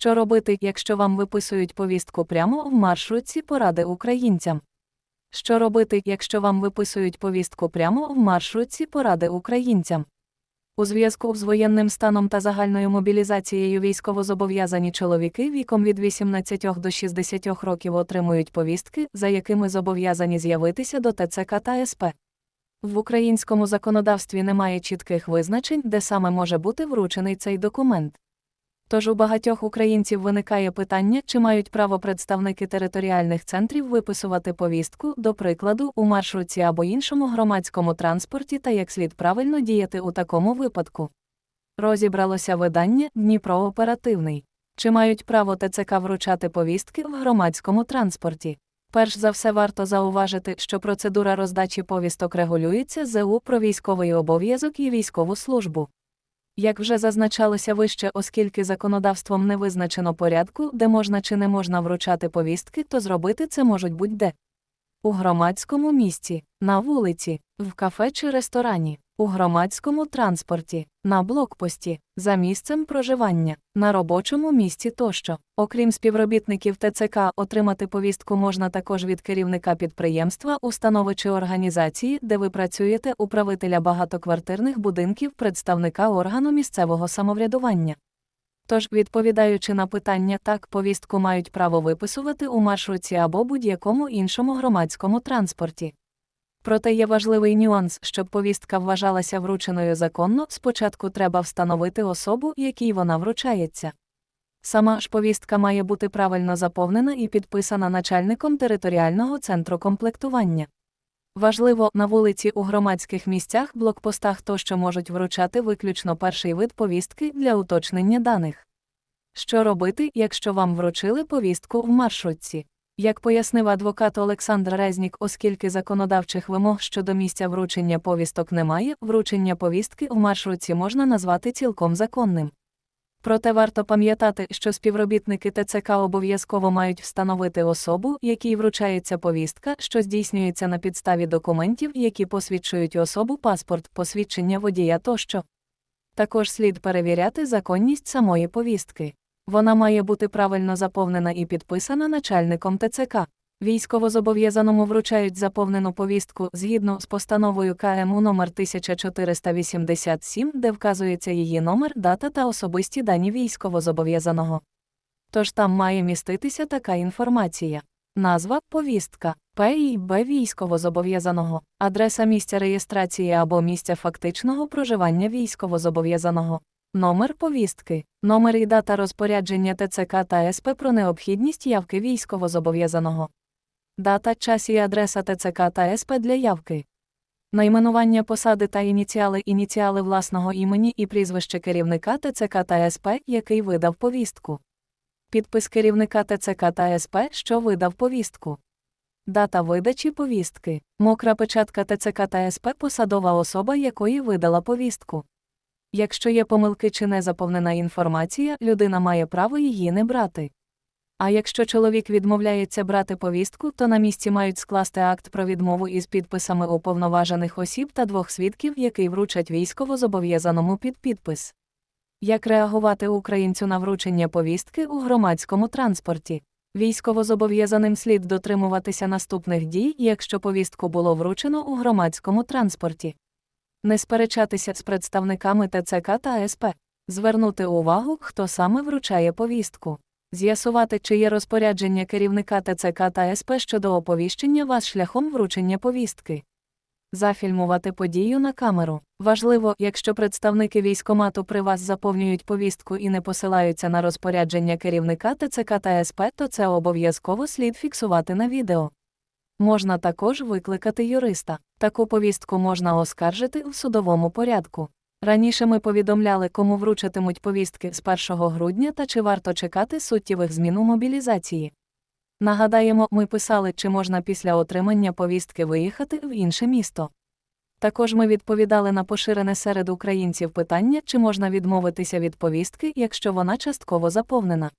Що робити, якщо вам виписують повістку прямо в маршрутці поради українцям? Що робити, якщо вам виписують повістку прямо в маршрутці поради українцям? У зв'язку з воєнним станом та загальною мобілізацією військовозобов'язані чоловіки віком від 18 до 60 років отримують повістки, за якими зобов'язані з'явитися до ТЦК та СП. В українському законодавстві немає чітких визначень, де саме може бути вручений цей документ. Тож у багатьох українців виникає питання, чи мають право представники територіальних центрів виписувати повістку, до прикладу, у маршрутці або іншому громадському транспорті та як слід правильно діяти у такому випадку. Розібралося видання Дніпро оперативний. Чи мають право ТЦК вручати повістки в громадському транспорті? Перш за все варто зауважити, що процедура роздачі повісток регулюється ЗУ про військовий обов'язок і військову службу. Як вже зазначалося вище, оскільки законодавством не визначено порядку, де можна чи не можна вручати повістки, то зробити це можуть будь-де. У громадському місці, на вулиці, в кафе чи ресторані, у громадському транспорті, на блокпості, за місцем проживання, на робочому місці тощо. Окрім співробітників ТЦК, отримати повістку можна також від керівника підприємства, установи чи організації, де ви працюєте, управителя багатоквартирних будинків, представника органу місцевого самоврядування. Тож, відповідаючи на питання так, повістку мають право виписувати у маршрутці або будь-якому іншому громадському транспорті. Проте є важливий нюанс, щоб повістка вважалася врученою законно, спочатку треба встановити особу, якій вона вручається. Сама ж повістка має бути правильно заповнена і підписана начальником територіального центру комплектування. Важливо, на вулиці у громадських місцях, блокпостах тощо можуть вручати виключно перший вид повістки для уточнення даних. Що робити, якщо вам вручили повістку в маршрутці? Як пояснив адвокат Олександр Резнік, оскільки законодавчих вимог щодо місця вручення повісток немає, вручення повістки в маршрутці можна назвати цілком законним. Проте варто пам'ятати, що співробітники ТЦК обов'язково мають встановити особу, якій вручається повістка, що здійснюється на підставі документів, які посвідчують особу паспорт, посвідчення водія тощо. Також слід перевіряти законність самої повістки. Вона має бути правильно заповнена і підписана начальником ТЦК. Військовозобов'язаному вручають заповнену повістку згідно з постановою КМУ номер 1487, де вказується її номер, дата та особисті дані військовозобов'язаного. Тож там має міститися така інформація. Назва повістка, П і Б військовозобов'язаного, адреса місця реєстрації або місця фактичного проживання військовозобов'язаного. Номер повістки, номер і дата розпорядження ТЦК та СП про необхідність явки військовозобов'язаного. Дата, час і адреса ТЦК та СП для явки. Найменування посади та ініціали ініціали власного імені і прізвище керівника ТЦК та СП, який видав повістку. Підпис керівника ТЦК та СП, що видав повістку. Дата видачі повістки. Мокра печатка ТЦК та СП посадова особа, якої видала повістку. Якщо є помилки чи незаповнена інформація, людина має право її не брати. А якщо чоловік відмовляється брати повістку, то на місці мають скласти акт про відмову із підписами уповноважених осіб та двох свідків, який вручать військовозобов'язаному під підпис. Як реагувати українцю на вручення повістки у громадському транспорті? Військовозобов'язаним слід дотримуватися наступних дій, якщо повістку було вручено у громадському транспорті. Не сперечатися з представниками ТЦК та СП, звернути увагу, хто саме вручає повістку, з'ясувати, чи є розпорядження керівника ТЦК та СП щодо оповіщення вас шляхом вручення повістки. Зафільмувати подію на камеру. Важливо, якщо представники військомату при вас заповнюють повістку і не посилаються на розпорядження керівника ТЦК та СП, то це обов'язково слід фіксувати на відео. Можна також викликати юриста. Таку повістку можна оскаржити в судовому порядку. Раніше ми повідомляли, кому вручатимуть повістки з 1 грудня та чи варто чекати суттєвих змін у мобілізації. Нагадаємо, ми писали, чи можна після отримання повістки виїхати в інше місто. Також ми відповідали на поширене серед українців питання, чи можна відмовитися від повістки, якщо вона частково заповнена.